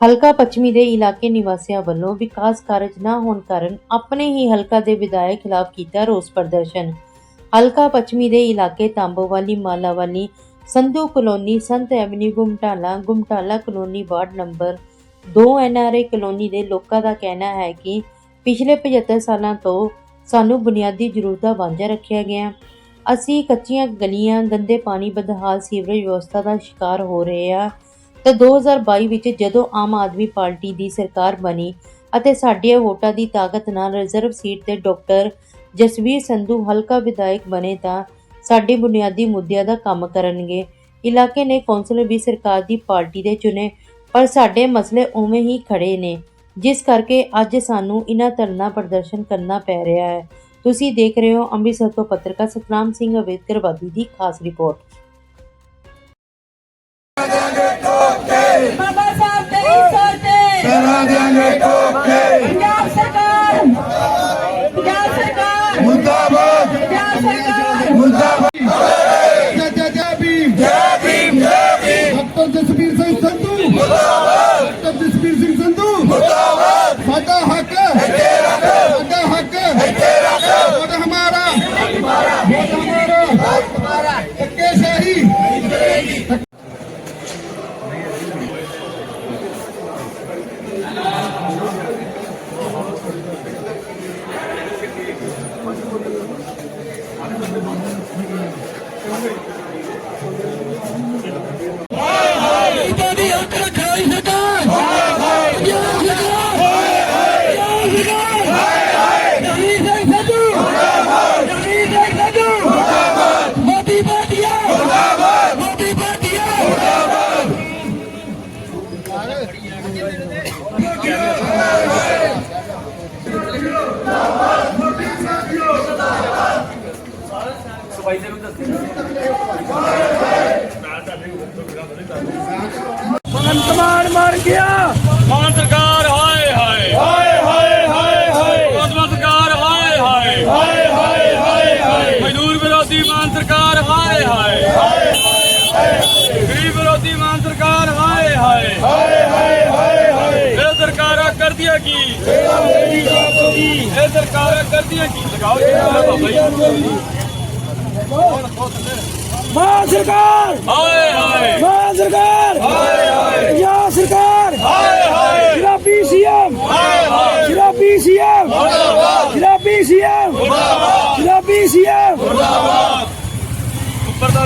ਹਲਕਾ ਪੱਛਮੀ ਦੇ ਇਲਾਕੇ ਨਿਵਾਸੀਆਂ ਵੱਲੋਂ ਵਿਕਾਸ ਕਾਰਜ ਨਾ ਹੋਣ ਕਾਰਨ ਆਪਣੇ ਹੀ ਹਲਕਾ ਦੇ ਵਿਧਾਇਕ ਖਿਲਾਫ ਕੀਤਾ ਰੋਸ ਪ੍ਰਦਰਸ਼ਨ। ਹਲਕਾ ਪੱਛਮੀ ਦੇ ਇਲਾਕੇ Tambowali, Malawali, Sandhu colony, Sant avenue Gumtala Gumtala colony ward number 2 NRA colony ਦੇ ਲੋਕਾਂ ਦਾ ਕਹਿਣਾ ਹੈ ਕਿ ਪਿਛਲੇ 75 ਸਾਲਾਂ ਤੋਂ ਸਾਨੂੰ ਬੁਨਿਆਦੀ ਜ਼ਰੂਰਤਾਂ ਵਾਂਝਾ ਰੱਖਿਆ ਗਿਆ। ਅਸੀਂ ਕੱਚੀਆਂ ਗਲੀਆਂ, ਗੰਦੇ ਪਾਣੀ, ਬਦਹਾਲ ਸੀਵਰੇਜ ਵਿਵਸਥਾ ਦਾ ਸ਼ਿਕਾਰ ਹੋ ਰਹੇ ਆ ਤੇ 2022 ਵਿੱਚ ਜਦੋਂ ਆਮ ਆਦਮੀ ਪਾਰਟੀ ਦੀ ਸਰਕਾਰ ਬਣੀ ਅਤੇ ਸਾਡੀਆਂ ਵੋਟਾਂ ਦੀ ਤਾਕਤ ਨਾਲ ਰਿਜ਼ਰਵ ਸੀਟ ਤੇ ਡਾਕਟਰ ਜਸਵੀਰ ਸੰਧੂ ਹਲਕਾ ਵਿਧਾਇਕ ਬਣੇ ਤਾਂ ਸਾਡੇ ਬੁਨਿਆਦੀ ਮੁੱਦਿਆਂ ਦਾ ਕੰਮ ਕਰਨਗੇ। ਇਲਾਕੇ ਨੇ ਕੌਂਸਲਰ ਵੀ ਸਰਕਾਰ ਦੀ ਪਾਰਟੀ ਦੇ ਚੁਣੇ, ਪਰ ਸਾਡੇ ਮਸਲੇ ਉਵੇਂ ਹੀ ਖੜੇ ਨੇ, ਜਿਸ ਕਰਕੇ ਅੱਜ ਸਾਨੂੰ ਇਹਨਾਂ ਧਰਨਾ ਪ੍ਰਦਰਸ਼ਨ ਕਰਨਾ ਪੈ ਰਿਹਾ ਹੈ। ਤੁਸੀਂ ਦੇਖ ਰਹੇ ਹੋ ਅੰਮ੍ਰਿਤਸਰ ਤੋਂ ਪੱਤਰਕਾਰ ਸਤਨਾਮ ਸਿੰਘ ਅਵੇਦਕਰਵਾਦੀ ਦੀ ਖਾਸ ਰਿਪੋਰਟ। ਵਿਰੋਧੀ ਮਾਨ ਸਰਕਾਰ ਹਾਏ ਹਾਏ ਹਾਏ ਗਰੀਬ ਵਿਰੋਧੀ ਮਾਨ ਸਰਕਾਰ ਹਾਏ ਹਾਏ ਹਾਏ ਹਾਏ ਹਾਏ ਹਾਏ ਇਹ ਸਰਕਾਰਾਂ ਕਰਦੀਆਂ ਕੀ ਇਹ ਸਰਕਾਰਾਂ ਕਰਦੀਆਂ ਕੀ ਲਗਾਓ ਜੀ ਬਾਬਾ ਜੀ ਮਾਨ ਸਰਕਾਰ ਹਾਏ ਹਾਏ ਮਾਨ ਸਰਕਾਰ ਹਾਏ ਹਾਏ ਪੰਜਾਬ ਸਰਕਾਰ ਹਾਏ ਹਾਏ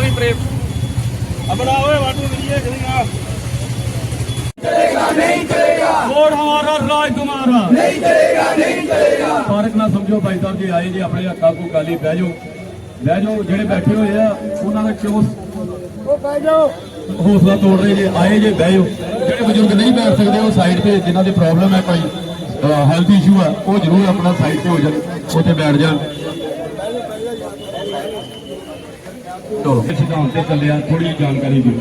ਵੀ ਪ੍ਰੇਮ। ਆਪਣਾ ਓਏ ਵਾਟੂ ਦਈਏ ਜਿਹੜੀਆਂ ਚਲੇਗਾ ਨਹੀਂ ਚਲੇਗਾ ਵੋਟ ਹਮਾਰਾ ਰਾਜ ਤੁਹਾਡਾ ਨਹੀਂ ਚਲੇਗਾ ਨਹੀਂ ਚਲੇਗਾ ਫ਼ਰਕ ਨਾ ਸਮਝੋ ਭਾਈ ਸਾਹਿਬ ਜੀ ਆਏ ਜੀ ਆਪਣੇ ਹੱਕਾਂ ਕੋ ਗਾਲੀ ਬਹਿ ਜਾਓ। ਬਹਿ ਜਾਓ ਜਿਹੜੇ ਬੈਠੇ ਹੋਏ ਆ ਉਹਨਾਂ ਦਾ ਕਿਉਂ ਉਹ ਬਹਿ ਜਾਓ। ਹੌਸਲਾ ਤੋੜ ਰਹੇ ਜੇ ਆਏ ਜੇ ਬਹਿ ਜਾਓ। ਜਿਹੜੇ ਬਜ਼ੁਰਗ ਨਹੀਂ ਬੈਠ ਸਕਦੇ ਉਹ ਸਾਈਡ ਤੇ ਜਿਨ੍ਹਾਂ ਦੀ ਪ੍ਰੋਬਲਮ ਹੈ ਕੋਈ ਹੈਲਥ ਇਸ਼ੂ ਹੈ ਉਹ ਜ਼ਰੂਰ ਆਪਣਾ ਸਾਈਡ ਤੇ ਹੋ ਜਾਣ ਉੱਥੇ ਬੈਠ ਜਾਣ। ਚਲੋ ਇਸ ਸਿਧਾਂਤ ਤੇ ਚੱਲਿਆ ਥੋੜੀ ਜਾਣਕਾਰੀ ਦਿਓ।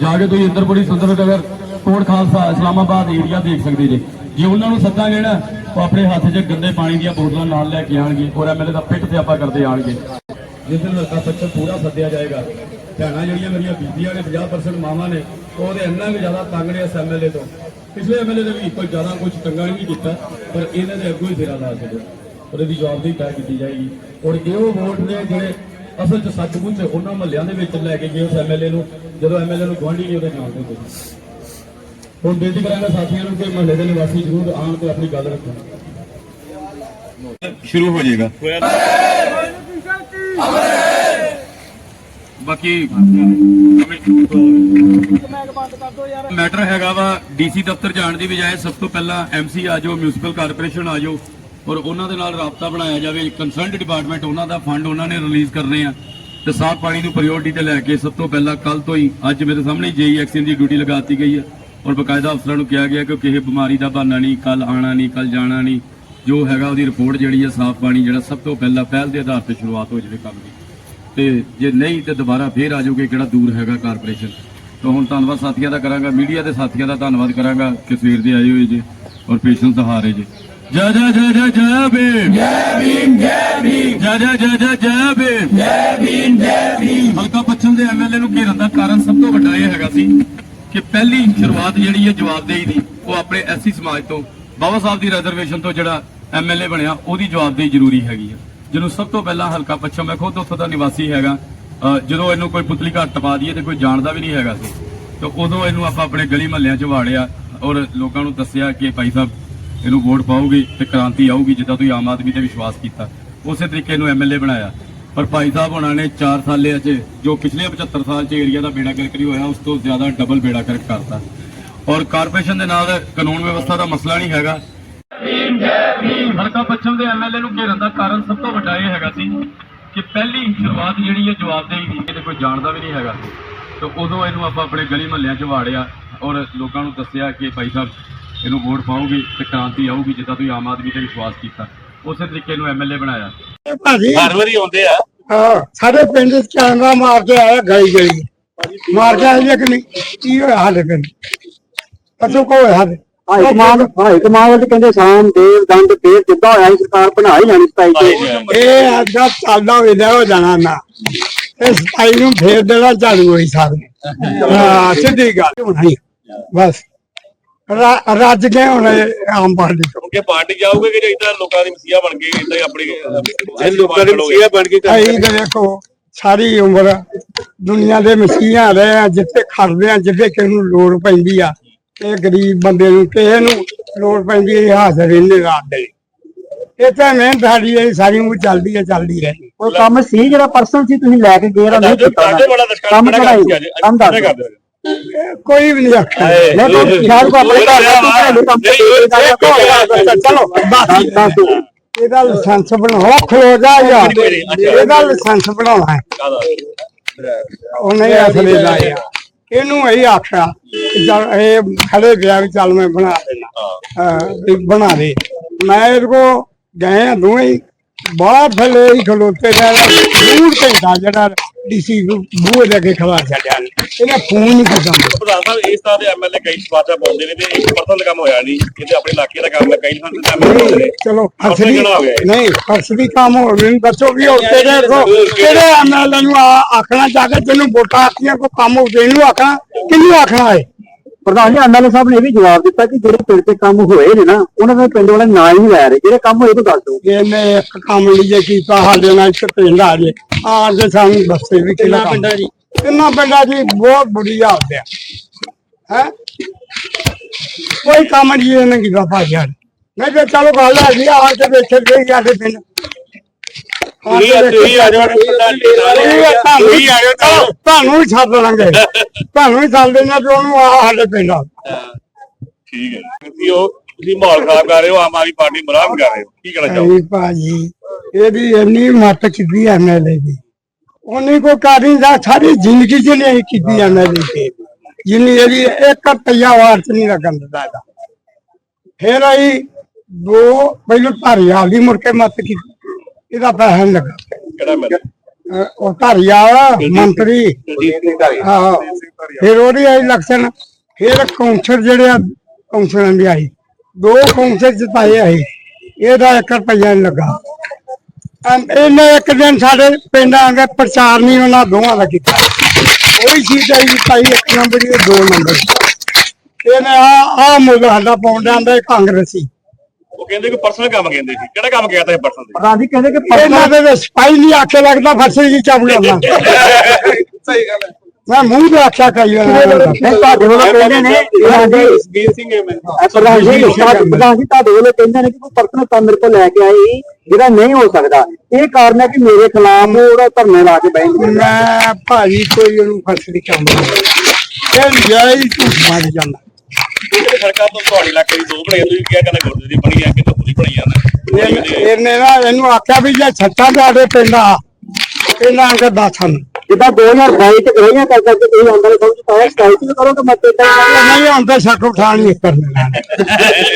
ਜਾ ਕੇ ਤੁਸੀਂ ਇੰਦਰ ਸੁੰਦਰ ਨਗਰ, ਕੋਟ ਖਾਲਸਾ, ਇਸਲਾਮਾਬਾਦ ਏਰੀਆ ਦੇਖ ਸਕਦੇ ਜੇ। ਜੇ ਉਹਨਾਂ ਨੂੰ ਸੱਦਾਂਗੇ ਨਾ ਉਹ ਆਪਣੇ ਹੱਥ 'ਚ ਗੰਦੇ ਪਾਣੀ ਦੀਆਂ ਬੋਤਲਾਂ ਨਾਲ ਲੈ ਕੇ ਆਣਗੇ, ਔਰ ਐਮਐਲਏ ਦਾ ਪਿੱਟ ਤੇ ਆਪਾਂ ਕਰਦੇ ਆਣਗੇ। ਜਿਸ ਦਿਨ ਹਲਕਾ ਪੱਛਮ ਪੂਰਾ ਸੱਦਿਆ ਜਾਏਗਾ, ਭੈਣਾਂ ਜਿਹੜੀਆਂ ਮੇਰੀਆਂ ਬੀਬੀਆਂ ਨੇ 50% ਮਾਵਾਂ ਨੇ, ਉਹਦੇ ਇੰਨਾ ਵੀ ਜ਼ਿਆਦਾ ਤੰਗ ਨੇ ਇਸ ਐਮਐਲਏ ਤੋਂ। ਪਿਛਲੇ ਐਮਐਲਏ ਨੇ ਵੀ ਕੋਈ ਜ਼ਿਆਦਾ ਕੁਝ ਤੰਗਾ ਨਹੀਂ ਕੀਤਾ, ਪਰ ਇਹਨਾਂ ਦੇ ਅੱਗੋਂ ਹੀ ਫੇਰਾ ਲਾ ਛੱਡਿਆ ਔਰ ਇਹਦੀ ਜਵਾਬਦੇਹੀ ਤੈਅ ਕੀਤੀ ਜਾਏਗੀ। ਔਰ ਇਹ ਉਹ ਵੋਟ ਨੇ ਜਿਹੜੇ ਅਸਲ 'ਚ ਸੱਚਮੁੱਚ ਉਹਨਾਂ ਮਹੱਲਿਆਂ ਦੇ ਵਿੱਚ ਲੈ ਕੇ ਗਏ ਉਸ ਐਮਐਲਏ ਨੂੰ ਜਦੋਂ ਐਮਐਲਏ ਨੂੰ ਗਵਾਂਢੀ ਨਹੀਂ ਉਹਦੇ ਜਾਣਦੇ ਹੁੰਦੇ ਹੁਣ ਬੇਨਤੀ ਕਰਾਂਗਾ ਸਾਥੀਆਂ ਨੂੰ ਕਿ ਮਹੱਲੇ ਦੇ ਨਿਵਾਸੀ ਜ਼ਰੂਰ ਆਉਣ ਤੇ ਆਪਣੀ ਗੱਲ ਰੱਖਣ। ਸ਼ੁਰੂ ਹੋ ਜਾਏਗਾ। ਬਾਕੀ ਮੈਟਰ ਹੈਗਾ ਵਾ ਡੀਸੀ ਦਫ਼ਤਰ ਜਾਣ ਦੀ ਬਜਾਏ ਸਭ ਤੋਂ ਪਹਿਲਾਂ ਐਮਸੀ ਆ ਜਾਓ ਮਿਊਨਿਸਪਲ ਕਾਰਪੋਰੇਸ਼ਨ ਆ ਜਾਓ। ਔਰ ਉਹਨਾਂ ਦੇ ਨਾਲ ਰਾਬਤਾ ਬਣਾਇਆ ਜਾਵੇ। ਕੰਸਰਨਡ ਡਿਪਾਰਟਮੈਂਟ ਉਹਨਾਂ ਦਾ ਫੰਡ ਉਹਨਾਂ ਨੇ ਰਿਲੀਜ਼ ਕਰਨੇ ਆ। ਤੇ ਸਾਫ਼ ਪਾਣੀ ਨੂੰ ਪ੍ਰਾਇੋਰਟੀ ਤੇ ਲੈ ਕੇ ਸਭ ਤੋਂ ਪਹਿਲਾਂ ਕੱਲ ਤੋਂ ਹੀ ਅੱਜ ਮੇਰੇ ਸਾਹਮਣੇ ਜੇਈ ਐਕਸ਼ਨ ਦੀ ਡਿਊਟੀ ਲਗਾਤੀ ਗਈ ਹੈ ਔਰ ਬਕਾਇਦਾ ਅਫਸਰਾਂ ਨੂੰ ਕਿਹਾ ਗਿਆ ਕਿ ਕਿਸੇ ਬਿਮਾਰੀ ਦਾ ਬਹਾਨਾ ਨਹੀਂ ਕੱਲ ਆਣਾ ਨਹੀਂ ਕੱਲ ਜਾਣਾ ਨਹੀਂ। ਜੋ ਹੈਗਾ ਉਹਦੀ ਰਿਪੋਰਟ ਜਿਹੜੀ ਹੈ ਸਾਫ਼ ਪਾਣੀ ਜਿਹੜਾ ਸਭ ਤੋਂ ਪਹਿਲਾਂ ਪਹਿਲ ਦੇ ਆਧਾਰ ਤੇ ਸ਼ੁਰੂਆਤ ਹੋ ਜਾਵੇ ਕੰਮ ਦੀ। ਤੇ ਜੇ ਨਹੀਂ ਤੇ ਦੁਬਾਰਾ ਫੇਰ ਆ ਜਾਓਗੇ ਕਿਹੜਾ ਦੂਰ ਹੈਗਾ ਕਾਰਪੋਰੇਸ਼ਨ ਤਾਂ ਹੁਣ ਧੰਨਵਾਦ ਸਾਥੀਆਂ ਦਾ ਕਰਾਂਗਾ ਮੀਡੀਆ ਦੇ ਸਾਥੀਆਂ ਦਾ ਧੰਨਵਾਦ ਕਰਾਂਗਾ ਕਿ ਸਵੇਰ ਦੇ ਆਏ ਹੋਏ ਜੇ ਔਰ ਪੇਸ਼ੈਂਸ ਦਿਖਾ ਰਹੇ ਜੇ। ਜੈ ਜੈ ਜੈ ਜੈ ਜੈ ਭੀਮ। ਜੈ ਭੀਮ ਜੈ ਭੀਮ। ਜੈ ਜੈ ਜੈ ਜੈ ਜੈ ਭੀਮ। ਜੈ ਭੀਮ ਜੈ ਭੀਮ। ਹਲਕਾ ਪੱਛਮ ਦੇ ਐਮਐਲਏ ਨੂੰ ਘੇਰਨ ਦਾ ਕਾਰਨ ਸਭ ਤੋਂ ਵੱਡਾ ਇਹ ਹੈਗਾ ਸੀ ਕਿ ਪਹਿਲੀ ਸ਼ੁਰੂਆਤ ਜਿਹੜੀ ਹੈ ਜਵਾਬਦੇਹੀ ਦੀ ਉਹ ਆਪਣੇ ਐਸਸੀ ਸਮਾਜ ਤੋਂ ਬਾਬਾ ਸਾਹਿਬ ਦੀ ਰਿਜ਼ਰਵੇਸ਼ਨ ਤੋਂ ਜਿਹੜਾ ਐਮਐਲਏ ਬਣਿਆ ਉਹਦੀ ਜਵਾਬਦੇਹੀ ਜ਼ਰੂਰੀ ਹੈਗੀ ਆ ਜਿਹਨੂੰ ਸਭ ਤੋਂ ਪਹਿਲਾਂ ਹਲਕਾ ਪੱਛਮ ਮੈਂ ਖੁਦ ਉੱਥੋਂ ਦਾ ਨਿਵਾਸੀ ਹੈਗਾ। ਜਦੋਂ ਇਹਨੂੰ ਕੋਈ ਪੁਤਲੀ ਘਰ ਟਪਾ ਦਈਏ ਤੇ ਕੋਈ ਜਾਣਦਾ ਵੀ ਨਹੀਂ ਹੈਗਾ ਸੀ ਤੇ ਉਦੋਂ ਇਹਨੂੰ ਆਪਾਂ ਆਪਣੇ ਗਲੀ ਮਹੱਲਿਆਂ 'ਚ ਵਾੜਿਆ ਔਰ ਲੋਕਾਂ ਨੂੰ ਦੱਸਿਆ ਕਿ ਭਾਈ ਸਾਹਿਬ ਇਹਨੂੰ ਵੋਟ ਪਾਓਗੇ ਤੇ ਕ੍ਰਾਂਤੀ ਆਊਗੀ ਜਿੱਦਾਂ ਤੁਸੀਂ ਆਮ ਆਦਮੀ ਤੇ ਵਿਸ਼ਵਾਸ ਕੀਤਾ। ਉਸੇ ਤਰੀਕੇ ਇਹਨੂੰ ਐਮਐਲਏ ਬਣਾਇਆ। ਪਰ ਭਾਈ ਸਾਹਿਬ ਉਹਨਾਂ ਨੇ 4 ਸਾਲੇ 'ਚ ਜੋ ਪਿਛਲੇ 75 ਸਾਲ 'ਚ ਏਰੀਆ ਦਾ ਬੇੜਾ ਗਰਕ ਨਹੀਂ ਹੋਇਆ, ਉਸ ਤੋਂ ਜ਼ਿਆਦਾ ਡਬਲ ਬੇੜਾ ਗਰਕ ਕਰਤਾ। ਔਰ ਕਾਰਪੋਰੇਸ਼ਨ ਦੇ ਨਾਲ ਕਾਨੂੰਨ ਵਿਵਸਥਾ ਦਾ ਮਸਲਾ ਨਹੀਂ ਹੈਗਾ। ਹਲਕਾ ਪੱਛਮ ਦੇ ਐਮਐਲਏ ਨੂੰ ਘੇਰਨ ਦਾ ਕਾਰਨ ਸਭ ਤੋਂ ਵੱਡਾ ਇਹ ਹੈਗਾ ਸੀ ਕਿ ਪਹਿਲੀ ਸ਼ੁਰੂਆਤ ਜਿਹੜੀ ਹੈ ਜਵਾਬਦੇਹੀ ਦੀ ਤੇ ਕੋਈ ਜਾਣਦਾ ਵੀ ਨਹੀਂ ਹੈਗਾ। ਤੇ ਉਦੋਂ ਇਹਨੂੰ ਆਪਾਂ ਆਪਣੇ ਗਲੀ ਮਹੱਲਿਆਂ 'ਚ ਵਾੜਿਆ ਔਰ ਲੋਕਾਂ ਨੂੰ ਦੱਸਿਆ ਕਿ ਭਾਈ ਸਾਹਿਬ ਇਹਨੂੰ ਵੋਟ ਪਾਓਗੇ ਤੇ ਕ੍ਰਾਂਤੀ ਆਊਗੀ ਜਿੱਦਾਂ ਤੁਸੀਂ ਆਮ ਆਦਮੀ ਤੇ ਵਿਸ਼ਵਾਸ ਕੀਤਾ। ਉਸੇ ਤਰੀਕੇ ਇਹਨੂੰ ਐਮਐਲਏ ਬਣਾਇਆ। ਭਾਜੀ ਹਰ ਵਾਰੀ ਆਉਂਦੇ ਆ। ਹਾਂ ਸਾਡੇ ਪਿੰਡ ਚ ਕੈਮਰਾ ਮਾਰ ਕੇ ਆਇਆ ਗਲੀ ਗਲੀ। ਮਾਰ ਕੇ ਆਇਆ ਕਿ ਨਹੀਂ? ਕੀ ਹੋਇਆ ਸਾਡੇ ਪਿੰਡ? ਪਤੋ ਕੋ ਹੋਇਆ ਸਾਡੇ? ਹਾਈ ਕਮਾਂਡ ਹਾਈ ਕਮਾਂਡ ਤੇ ਕਹਿੰਦੇ ਸ਼ਾਮ ਦੇਵ ਦੰਦ ਫੇਰ ਜਿੱਦਾਂ ਹੋਇਆ ਸੀ ਸਰਕਾਰ ਬਣਾ ਹੀ ਲੈਣੀ ਸਤਾਈ ਤੇ। ਇਹ ਅੱਗਾ ਚੱਲਦਾ ਵਿਦਾ ਹੋ ਜਾਣਾ ਨਾ। ਇਹ ਸਤਾਈ ਨੂੰ ਫੇਰ ਦੇਣਾ ਚਾਲੂ ਹੋਈ ਸਾਰੇ। ਹਾਂ ਸਿੱਧੀ ਗੱਲ। ਹੋਣੀ ਬਸ। ਰਾ- ਰੱਜ ਗਏ ਹੁਣ ਇਹ ਆਮ ਪਾਰਟੀ ਤੋਂ। ਕਿ ਪਾਰਟੀ ਜਾਓਗੇ ਕਿ ਇਦਾਂ ਲੋਕਾਂ ਦੀ ਮਸੀਹਾ ਬਣ ਕੇ ਇਦਾਂ ਹੀ ਆਪਣੀ ਇਹ ਲੋਕਾਂ ਦੀ ਮਸੀਹਾ ਬਣ ਕੇ ਅਸੀਂ ਤਾਂ ਦੇਖੋ ਸਾਰੀ ਉਮਰ ਦੁਨੀਆ ਦੇ ਮਸੀਹਾਂ ਰਹੇ ਆ ਜਿੱਥੇ ਖੜਦੇ ਆ ਜਿੱਥੇ ਕਿਸੇ ਨੂੰ ਲੋੜ ਪੈਂਦੀ ਆ ਇਹ ਗਰੀਬ ਬੰਦੇ ਨੂੰ ਕਿਸੇ ਨੂੰ ਲੋੜ ਪੈਂਦੀ ਹੈ ਹਾਜ਼ਰ ਰਹਿੰਦੇ ਰਾਤ ਦੇ। ਇਹ ਤਾਂ ਮਿਹਨਤ ਸਾਡੀ ਹੈ ਸਾਰੀ ਉਮਰ ਚੱਲਦੀ ਹੈ ਚੱਲਦੀ ਰਹੀ ਉਹ ਕੰਮ ਸੀ ਜਿਹੜਾ ਪਰਸਨ ਸੀ ਤੁਸੀਂ ਲੈ ਕੇ ਗਏ ਉਹ ਨਹੀਂ ਕੀਤਾ ਕੰਮ ਕਰਦੇ ਕੰਮ ਦੱਸ ਕੋਈ ਵੀ ਨਹੀਂ ਆਖਿਆ। ਮੈਂ ਤਾਂ ਸ਼ਾਇਦ ਕੋ ਆਪਣੇ ਘਰ ਦਾ ਘਰੇਲੂ ਕੰਮ ਤੇ ਚਲੋ ਬਸ ਦੱਸ ਦਿਓ। ਇਹਦਾ ਲਾਇਸੈਂਸ ਬਣਾਓ ਖਲੋ ਜਾ ਯਾਰ। ਇਹਦਾ ਲਾਇਸੈਂਸ ਬਣਾਉਣਾ ਹੈ। ਉਹਨੇ ਅਸਲੇ ਲਾਇਆ ਇਹਨੂੰ ਇਹ ਆਖਿਆ ਇਹ ਖੜੇ ਪਿਆ ਵੀ ਚੱਲ ਮੈਂ ਬਣਾ ਦੇਣਾ। ਬਣਾ ਦੇ। ਮੈਂ ਇਹਦੇ ਕੋ ਗਏ ਦੋਵੇਂ ਥੱਲੇ ਹੀ ਖਲੋਤੇ ਰਹੇ ਦੂਰ ਘੰਟਾ ਜਿਹੜਾ ਡੀਸੀ ਬੂਹੇ ਦੇ ਅੱਗੇ ਖੜਾ ਛੱਡਿਆ ਨੇ। ਇਹਨੇ ਫੋਨ ਨਹੀਂ ਕੀਤਾ। ਪ੍ਰਧਾਨ ਸਾਹਿਬ ਇਸ ਤਰ੍ਹਾਂ ਦੇ ਐਮਐਲਏ ਕਈ ਸਵਾਚਾ ਪਾਉਂਦੇ ਨੇ ਤੇ ਇੱਕ ਪਰਸਨ ਦਾ ਕੰਮ ਹੋਇਆ ਨਹੀਂ ਕਿਤੇ ਆਪਣੇ ਇਲਾਕੇ ਦਾ ਕੰਮ ਹੈ ਕਈ ਥਾਂ ਤੇ ਐਮਐਲਏ ਨੇ ਚਲੋ ਇਹ? ਨਹੀਂ ਫਸਲੀ ਕੰਮ ਹੋ ਗਏ ਦੱਸੋ ਵੀ ਉਹ ਕਿਹੜੇ ਕੋ ਕਿਹੜੇ ਐਮਐਲਏ ਨੂੰ ਆਖਣਾ ਚਾਹਦੇ ਤੈਨੂੰ ਵੋਟਾਂ ਆਖੀਆਂ ਕੋ ਕੰਮ ਹੋ ਇਹਨੂੰ ਆਖਣਾ ਕਿਹਨੂੰ ਆਖਣਾ ਹੈ ਪ੍ਰਧਾਨ ਜੀ ਐਮਐਲਏ ਸਾਹਿਬ ਨੇ ਇਹ ਵੀ ਜਵਾਬ ਦਿੱਤਾ ਕਿ ਜਿਹੜੇ ਪਿੰਡ ਤੇ ਕੰਮ ਹੋਏ ਨੇ ਨਾ ਉਹਨਾਂ ਦੇ ਪਿੰਡ ਵਾਲੇ ਨਾਂ ਹੀ ਨਹੀਂ ਲੈ ਰਹੇ। ਜਿਹੜੇ ਕੰਮ ਹੋਏ ਤਾਂ ਦੱਸ ਦਿਓ। ਇਹਨੇ ਇੱਕ ਕੰਮ ਲਈ ਕੀਤਾ ਸਾਡੇ ਨਾਲ ਇੱਕ ਪਿੰਡ ਆ ਜੇ। ਆ ਕੇ ਸਾਨੂੰ ਦੱਸੇ ਵੀ ਕਿੰਨਾ ਪਿੰਡਾਂ ਜੀ? ਕਿੰਨਾ ਪਿੰਡਾਂ ਜੀ? ਬਹੁਤ ਬੁਰੀ ਹਾਲਤ ਹੈ ਹੈ? ਕੋਈ ਕੰਮ ਨਹੀਂ ਇਹਨੇ ਕੀਤਾ ਭਾਜਾ ਮੈਂ ਕਿਹਾ ਚਲੋ ਗੱਲ ਹੈ ਜੀ ਆ ਕੇ ਵੇਖੇ ਪਿੰਡ ਆ ਕੇ ਤੁਸੀਂ ਤੁਸੀਂ ਆ ਜਾਓ ਪ੍ਰਧਾਨ ਜੀ ਨਾਲ ਤੁਸੀਂ ਤੁਸੀਂ ਆ ਜਾਓ ਚਲੋ, ਤੁਹਾਨੂੰ ਵੀ ਛੱਡ ਲਾਂਗੇ। ਤੁਹਾਨੂੰ ਵੀ ਛੱਡ ਦੇਣਾ ਤੇ ਉਹਨੂੰ ਆ ਸਾਡੇ ਪਿੰਡ ਆ। ਠੀਕ ਹੈ ਤੁਸੀਂ ਉਹ ਤੁਸੀਂ ਮਾਹੌਲ ਖਰਾਬ ਕਰ ਰਹੇ ਹੋ ਆਮ ਆਦਮੀ ਪਾਰਟੀ ਮੁਰਾਮ ਕਰ ਰਹੇ ਹੋ। ਕੀ ਕਹਿਣਾ ਚਾਹੋਗੇ? ਨਹੀਂ ਭਾਜੀ ਇਹਦੀ ਇੰਨੀ ਮੱਤ ਕੀਤੀ ਐਮਐਲਏ ਦੀ। ਉਹਨੇ ਕੋ ਕਾਰੀ ਦਾ ਸਾਰੀ ਜ਼ਿੰਦਗੀ ਚ ਨਹੀਂ ਕੀਤੀ ਐਮਐਲਏ ਤੇ ਜਿੰਨੀ ਇਹਦੀ ਇੱਕ ਰੁਪਈਆ ਵਾਰ ਚ ਨਹੀਂ ਲੱਗਣ ਦਿੰਦਾ ਇਹਦਾ। ਫਿਰ ਆਈ ਦੋ ਪਹਿਲੋਂ ਧਾਰੀਵਾਲ ਦੀ ਮੁੜ ਕੇ ਮੱਤ ਕੀਤੀ। ਇਹਦਾ ਪੈਸਾ ਨਹੀਂ ਲੱਗਾ। ਕਿਹੜਾ ਮੈਂ? ਅਹ ਉਹ ਮੰਤਰੀ। ਫਿਰ ਉਹਦੀ ਆਈ ਇਲੈਕਸ਼ਨ। ਫਿਰ ਕੌਂਸਲ ਜਿਹੜੇ ਆ ਕੌਂਸਲਾਂ ਦੀ ਆਈ। ਦੋ ਕੌਂਸਲ ਜਿਤਾਏ ਆਏ ਇਹਦਾ ਇੱਕ ਰੁਪਈਆ ਨਹੀਂ ਲੱਗਾ। ਅਮ ਇਹਨੇ ਇੱਕ ਦਿਨ ਸਾਡੇ ਪਿੰਡ ਕੇ ਪ੍ਰਚਾਰ ਨਹੀਂ ਉਹਨਾਂ ਦੋਵਾਂ ਦਾ ਕੀਤਾ। ਉਹੀ ਸੀਟ ਆਈ ਜਿਤਾਈ ਇੱਕ ਨੰਬਰ ਦੀ ਦੋ ਨੰਬਰ ਇਹਨੇ ਆ ਆ ਮੁੱਲ ਸਾਡਾ ਪਾਉਂਦਾ ਆਂਦਾ ਕਾਂਗਰਸੀ। ਉਹ ਕਹਿੰਦੇ ਕਿ ਪਰਸਨਲ ਕੰਮ ਕਹਿੰਦੇ ਸੀ। ਕਿਹੜਾ ਕੰਮ ਕੀਤਾ ਇਹ ਪਰਸਨਲ ਪ੍ਰਧਾਨ ਜੀ ਕਹਿੰਦੇ ਕਿ ਇਹਨਾਂ ਦੇ ਵਿੱਚ ਸਪਾਈ ਨਹੀਂ ਆਖੇ ਲੱਗਦਾ ਫਸੇ ਕੀ ਚਾਬੂ ਕਰਨਾ ਸਹੀ ਗੱਲ ਹੈ। ਮੈਂ ਮੂੰਹ ਤੇ ਆਖਿਆ ਨਹੀਂ ਤੁਹਾਡੇ ਵੱਲੋਂ ਕਹਿੰਦੇ ਨੇ ਜੀ ਵੀਰ ਸਿੰਘ ਹੈ ਮੈਂ ਪ੍ਰਧਾਨ ਜੀ ਪ੍ਰਧਾਨ ਜੀ ਤੁਹਾਡੇ ਵੱਲੋਂ ਕਹਿੰਦੇ ਨੇ ਕਿ ਕੋਈ ਪਰਸਨਲ ਕੰਮ ਮੇਰੇ ਕੋਲ ਲੈ ਕੇ ਆਏ ਜਿਹੜਾ ਨਹੀਂ ਹੋ ਸਕਦਾ। ਇਹ ਕਾਰਨ ਹੈ ਕਿ ਮੇਰੇ ਖਿਲਾਫ ਉਹਦਾ ਧਰਨੇ ਲਾ ਕੇ ਬੈਠੇ ਮੈਂ ਭਾਜੀ ਕੋਈ ਉਹਨੂੰ ਫਸਲੀ ਕੰਮ ਇਹ ਜਾਈ ਝੂਠ ਮਾਰ ਜਾਂਦਾ। ਕਿਹੜੇ ਸੜਕਾਂ ਤੋਂ ਤੁਹਾਡੇ ਇਲਾਕੇ ਦੀ ਦੋ ਬਣਾਈ ਤੁਸੀਂ ਕਿਹਾ ਕਹਿੰਦਾ ਗੁਰਦੇ ਦੀ ਬਣੀ ਆ ਕਿ ਪੂਰੀ ਬਣੀ ਜਾਂਦਾ ਇਹਨੇ ਨਾ ਇਹਨੂੰ ਆਖਿਆ ਵੀ ਜੇ ਛੱਤਾਂ ਸਾਡੇ ਪਿੰਡ ਆ ਇਹਨਾਂ ਅੰਕ ਦੱਸਣ ਜਿੱਦਾਂ 2022 ਚ ਗ੍ਰਹੀਆਂ ਕਰ ਕਰਕੇ ਤੁਸੀਂ ਅੰਦਰ ਸਮਝ ਪਾਇਆ ਸਟਾਈਲ ਚ ਕਰੋਗੇ ਮੈਂ ਤੇ ਨਹੀਂ ਹੁਣ ਤਾਂ ਛੱਟੋ ਠਾਣ ਨਹੀਂ ਕਰਨਾ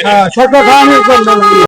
ਹਾਂ ਛੱਟੋ ਠਾਣ ਨਹੀਂ ਕਰਨਾ